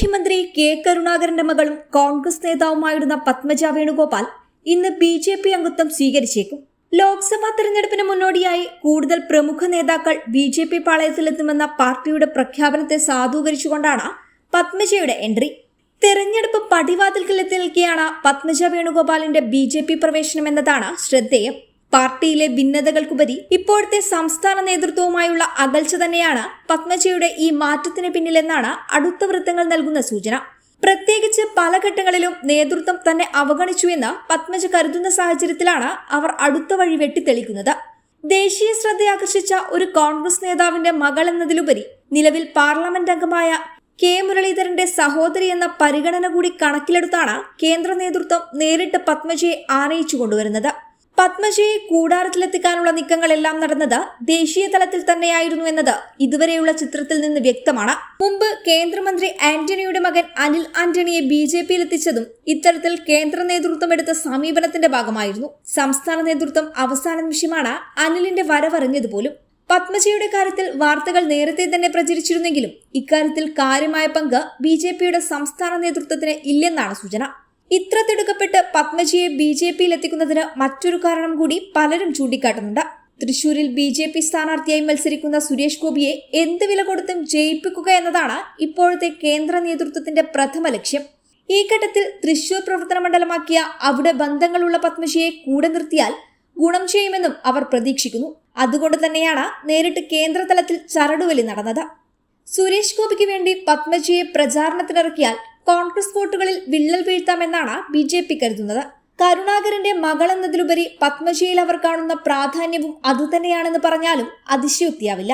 മുഖ്യമന്ത്രി കെ കരുണാകരന്റെ മകളും കോൺഗ്രസ് നേതാവുമായിരുന്ന പത്മജ വേണുഗോപാൽ ഇന്ന് ബി ജെ പി അംഗത്വം സ്വീകരിച്ചേക്കും. ലോക്സഭാ തെരഞ്ഞെടുപ്പിന് മുന്നോടിയായി കൂടുതൽ പ്രമുഖ നേതാക്കൾ ബി ജെ പി പാളയത്തിലെത്തുമെന്ന പാർട്ടിയുടെ പ്രഖ്യാപനത്തെ സാധൂകരിച്ചുകൊണ്ടാണ് പത്മജയുടെ എൻട്രി. തെരഞ്ഞെടുപ്പ് പടിവാതിൽക്കലെത്തി നിൽക്കെയാണ് പത്മജ വേണുഗോപാലിന്റെ ബി ജെ പി പ്രവേശനം എന്നതാണ് ശ്രദ്ധേയം. പാർട്ടിയിലെ ഭിന്നതകൾക്കുപരി ഇപ്പോഴത്തെ സംസ്ഥാന നേതൃത്വവുമായുള്ള അകൽച്ച തന്നെയാണ് പത്മജയുടെ ഈ മാറ്റത്തിന് പിന്നിലെന്നാണ് അടുത്ത വൃത്തങ്ങൾ നൽകുന്ന സൂചന. പ്രത്യേകിച്ച് പല ഘട്ടങ്ങളിലും നേതൃത്വം തന്നെ അവഗണിച്ചു അവഗണിച്ചുവെന്ന് പത്മജ കരുതുന്ന സാഹചര്യത്തിലാണ് അവർ അടുത്ത വഴി വെട്ടിത്തെളിക്കുന്നത്. ദേശീയ ശ്രദ്ധയാകർഷിച്ച ഒരു കോൺഗ്രസ് നേതാവിന്റെ മകൾ എന്നതിലുപരി നിലവിൽ പാർലമെന്റ് അംഗമായ കെ. മുരളീധരന്റെ സഹോദരി എന്ന പരിഗണന കൂടി കണക്കിലെടുത്താണ് കേന്ദ്ര നേതൃത്വം നേരിട്ട് പത്മജയെ ആനയിച്ചു കൊണ്ടുവരുന്നത്. പത്മജയെ കൂടാരത്തിലെത്തിക്കാനുള്ള നീക്കങ്ങളെല്ലാം നടന്നത് ദേശീയ തലത്തിൽ തന്നെയായിരുന്നു എന്നത് ഇതുവരെയുള്ള ചിത്രത്തിൽ നിന്ന് വ്യക്തമാണ്. മുമ്പ് കേന്ദ്രമന്ത്രി ആന്റണിയുടെ മകൻ അനിൽ ആന്റണിയെ ബി ജെ പിയിലെത്തിച്ചതും ഇത്തരത്തിൽ കേന്ദ്ര നേതൃത്വം എടുത്ത സമീപനത്തിന്റെ ഭാഗമായിരുന്നു. സംസ്ഥാന നേതൃത്വം അവസാന നിമിഷമാണ് അനിലിന്റെ വരവറിഞ്ഞതുപോലും. പത്മജയുടെ കാര്യത്തിൽ വാർത്തകൾ നേരത്തെ തന്നെ പ്രചരിച്ചിരുന്നെങ്കിലും ഇക്കാര്യത്തിൽ കാര്യമായ പങ്ക് ബി സംസ്ഥാന നേതൃത്വത്തിന് ഇല്ലെന്നാണ് സൂചന. ഇത്ര തിടുക്കപ്പെട്ട് പത്മജിയെ ബി ജെ പിയിൽ എത്തിക്കുന്നതിന് മറ്റൊരു കാരണം കൂടി പലരും ചൂണ്ടിക്കാട്ടുന്നുണ്ട്. തൃശൂരിൽ ബി ജെ പി സ്ഥാനാർത്ഥിയായി മത്സരിക്കുന്ന സുരേഷ് ഗോപിയെ എന്ത് വില കൊടുത്തും ജയിപ്പിക്കുക എന്നതാണ് ഇപ്പോഴത്തെ കേന്ദ്ര നേതൃത്വത്തിന്റെ പ്രഥമ ലക്ഷ്യം. ഈ ഘട്ടത്തിൽ തൃശൂർ പ്രവർത്തന മണ്ഡലമാക്കിയ അവിടെ ബന്ധങ്ങളുള്ള പത്മജിയെ കൂടെ നിർത്തിയാൽ ഗുണം ചെയ്യുമെന്നും അവർ പ്രതീക്ഷിക്കുന്നു. അതുകൊണ്ട് തന്നെയാണ് നേരിട്ട് കേന്ദ്രതലത്തിൽ ചരടുവലി നടന്നത്. സുരേഷ് ഗോപിക്ക് വേണ്ടി പത്മജിയെ പ്രചാരണത്തിനിറക്കിയാൽ കോൺഗ്രസ് വോട്ടുകളിൽ വിള്ളൽ വീഴ്ത്താമെന്നാണ് ബി ജെ പി കരുതുന്നത്. കരുണാകരന്റെ മകൾ എന്നതിലുപരി പത്മജിയിൽ അവർ കാണുന്ന പ്രാധാന്യവും അതുതന്നെയാണെന്ന് പറഞ്ഞാലും അതിശയോക്തിയാവില്ല.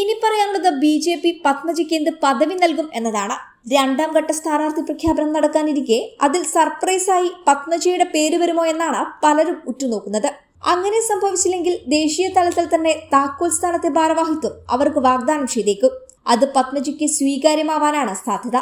ഇനി പറയാനുള്ളത് ബി ജെ പി പത്മജിക്ക് എന്ത് പദവി നൽകും എന്നതാണ്. രണ്ടാം ഘട്ട സ്ഥാനാർത്ഥി പ്രഖ്യാപനം നടക്കാനിരിക്കെ അതിൽ സർപ്രൈസായി പത്മജിയുടെ പേര് വരുമോ എന്നാണ് പലരും ഉറ്റുനോക്കുന്നത്. അങ്ങനെ സംഭവിച്ചില്ലെങ്കിൽ ദേശീയ തലത്തിൽ തന്നെ താക്കോൽ സ്ഥാനത്തെ ഭാരവാഹിത്വം അവർക്ക് വാഗ്ദാനം ചെയ്തേക്കും. അത് പത്മജിക്ക് സ്വീകാര്യമാവാനാണ് സാധ്യത.